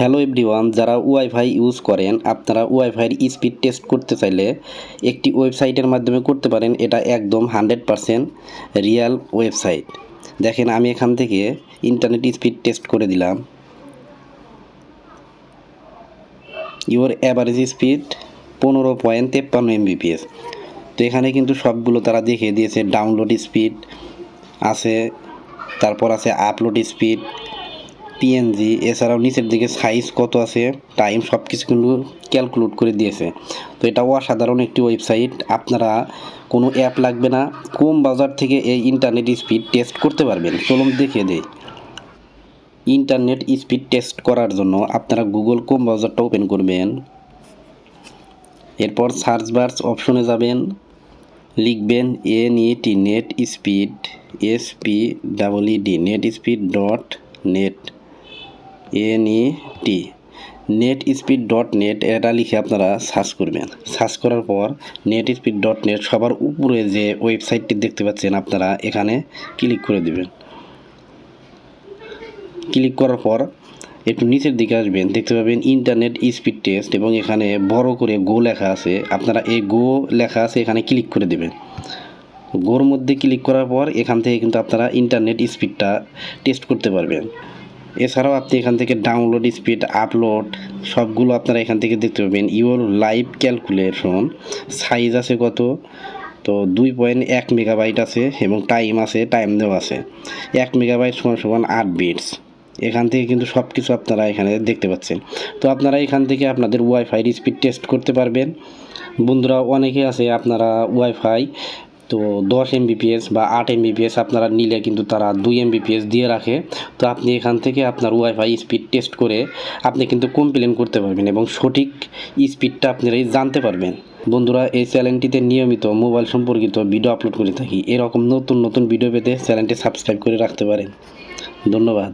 Hello everyone, যারা wifi use করেন, আপনারা ওয়াইফাইয়ের স্পিড টেস্ট করতে চাইলে একটি ওয়েবসাইটের মাধ্যমে করতে পারেন। এটা একদম হান্ড্রেড পারসেন্ট রিয়াল ওয়েবসাইট। দেখেন, আমি এখান থেকে ইন্টারনেট স্পিড টেস্ট করে দিলাম। ইওর অ্যাভারেজ স্পিড পনেরো পয়েন্ট তেপ্পান্ন এমবিপিএস। তো এখানে কিন্তু সবগুলো তারা দেখিয়ে দিয়েছে, ডাউনলোড স্পিড আছে, তারপর আছে আপলোড স্পিড পিএনজি এছাড়াও নিচের দিকে সাইজ কত আছে টাইম সব কিছু কিন্তু ক্যালকুলেট করে দিয়েছে। তো এটা অসাধারণ একটি ওয়েবসাইট আপনারা কোনো অ্যাপ লাগবে না কম বাজার থেকে এই ইন্টারনেট স্পিড টেস্ট করতে পারবেন, চলুন দেখিয়ে দেই। ইন্টারনেট স্পিড টেস্ট করার জন্য আপনারা গুগল কোম ব্রাউজারটা ওপেন করবেন, এরপর সার্চ বার্স অপশনে যাবেন, লিখবেন N T net speed S P double D net speed dot net N E T net speed dot net এটা লিখে আপনারা সার্চ করবেন। সার্চ করার পর নেট স্পিড ডট নেট সবার উপরে যে ওয়েবসাইটটি দেখতে পাচ্ছেন আপনারা, এখানে ক্লিক করে দেবেন। ক্লিক করার পর একটু নিচের দিকে আসবেন, দেখতে পাবেন ইন্টারনেট স্পিড টেস্ট এবং এখানে বড় করে গো লেখা আছে। আপনারা এই গো লেখা আছে, এখানে ক্লিক করে দেবেন। গোর মধ্যে ক্লিক করার পর এখান থেকে কিন্তু আপনারা ইন্টারনেট স্পিডটা টেস্ট করতে পারবেন। এছাড়াও আপনি এখান থেকে ডাউনলোড স্পিড আপলোড সবগুলো আপনারা এখান থেকে দেখতে পাবেন। ইওর লাইভ ক্যালকুলেশন সাইজ আছে কত? তো দুই পয়েন্ট এক মেগাবাইট আছে এবং টাইম আছে টাইম দেওয়া আছে। এক মেগাবাইট সমান সমান আট বিটস এখান থেকে কিন্তু সব কিছু আপনারা এখানে দেখতে পাচ্ছেন। তো আপনারা এখান থেকে আপনাদের ওয়াইফাইয়ের স্পিড টেস্ট করতে পারবেন। বন্ধুরা, অনেকে আছে আপনারা ওয়াইফাই তো দশ এমবিপিএস বা আট এমবিপিএস আপনারা নিলে কিন্তু তারা দুই এমবিপিএস দিয়ে রাখে। তো আপনি এখান থেকে আপনার ওয়াইফাই স্পিড টেস্ট করে আপনি কিন্তু কমপ্লেন করতে পারবেন এবং সঠিক স্পিডটা আপনারাই জানতে পারবেন। বন্ধুরা, এই চ্যানেলটিতে নিয়মিত মোবাইল সম্পর্কিত ভিডিও আপলোড করে থাকি। এরকম নতুন নতুন ভিডিও পেতে চ্যানেলটি সাবস্ক্রাইব করে রাখতে পারেন। ধন্যবাদ।